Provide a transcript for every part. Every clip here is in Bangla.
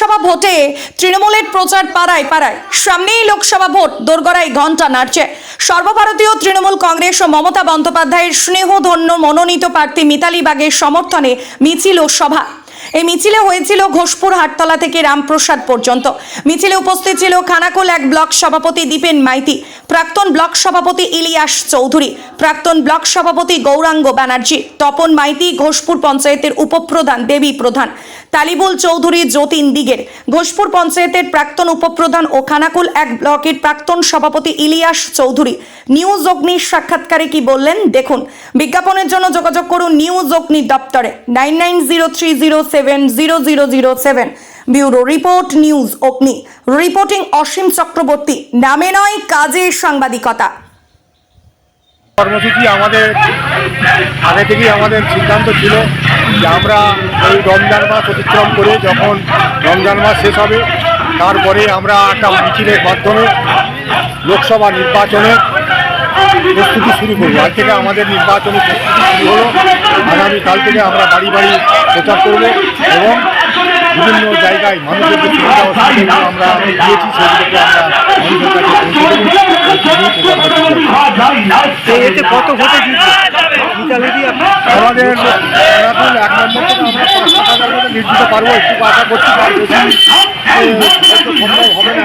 লোকসভা ভোটে তৃণমূলের প্রচার পাড়ায় পাড়ায়। সামনেই লোকসভা ভোট, দোরগড়ায় ঘণ্টা নাড়ছে। সর্বভারতীয় তৃণমূল কংগ্রেস ও মমতা বন্দ্যোপাধ্যায়ের স্নেহধন্য মনোনীত প্রার্থী মিতালি বাগের সমর্থনে মিছিল ও সভা। এই মিছিলে হয়েছিল ঘোষপুর হাটতলা থেকে রামপ্রসাদ পর্যন্ত। মিছিলে উপস্থিত ছিল খানাকুল এক ব্লক সভাপতি দীপেন মাইতি, প্রাক্তন ব্লক সভাপতি ইলিয়াস চৌধুরী, প্রাক্তন ব্লক সভাপতি গৌরাঙ্গ ব্যানার্জি, তপন মাইতি, ঘোষপুর পঞ্চায়েতের উপপ্রধান দেবী প্রধান, তালিবুল চৌধুরী, যতীন দিগের। ঘোষপুর পঞ্চায়েতের প্রাক্তন উপপ্রধান ও খানাকুল এক ব্লকের প্রাক্তন সভাপতি ইলিয়াস চৌধুরী। নিউজ অগ্নির সাক্ষাৎকারে কি বললেন? দেখুন। বিজ্ঞাপনের জন্য যোগাযোগ করুন নিউজ অগ্নি দপ্তরে। Nine nine zero three zero seven zero zero zero seven bureau report news Agni reporting Asim Chakraborty নামে নয় কাজে সাংবাদিকতা কর্মসূচি আমাদের, আগে থেকেই আমাদের সিদ্ধান্ত ছিল যে আমরা এই রমজান মাস অতিক্রম করে যখন রমজান মাস শেষ হবে, তারপরে আমরা একটা মিছিলের মাধ্যমে লোকসভা নির্বাচনের প্রস্তুতি শুরু করব আজ থেকে আমাদের নির্বাচনী প্রস্তুতি শুরু হলো আগামীকাল থেকে আমরা বাড়ি বাড়ি প্রচার করব এবং বিভিন্ন জায়গায় মানুষের যে আমরা দিয়েছি সেগুলোকে আমরা এতে কত ভোটে আমাদের এক নম্বর থেকে আমরা পারব, একটু আশা করছি সম্ভব হবে না।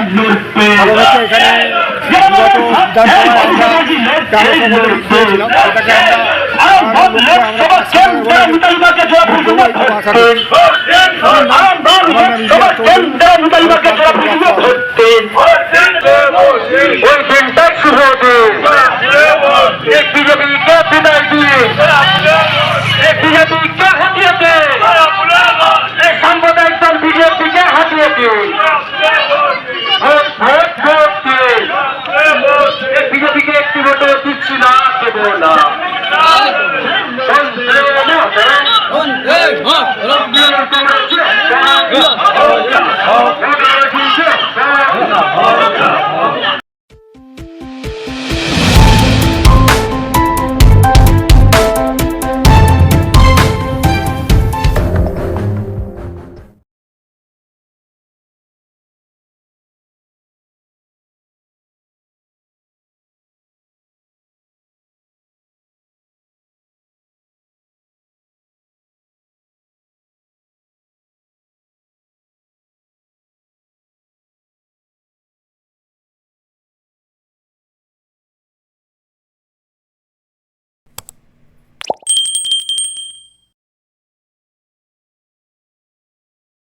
এখানে। বিগত বিধানসভায় আমরা সম্মতি দিয়েছিলাম সেটাকে আমরা আমার লক্ষ্যে আমরা Don, Don, Don, Don, Don, Don, Don,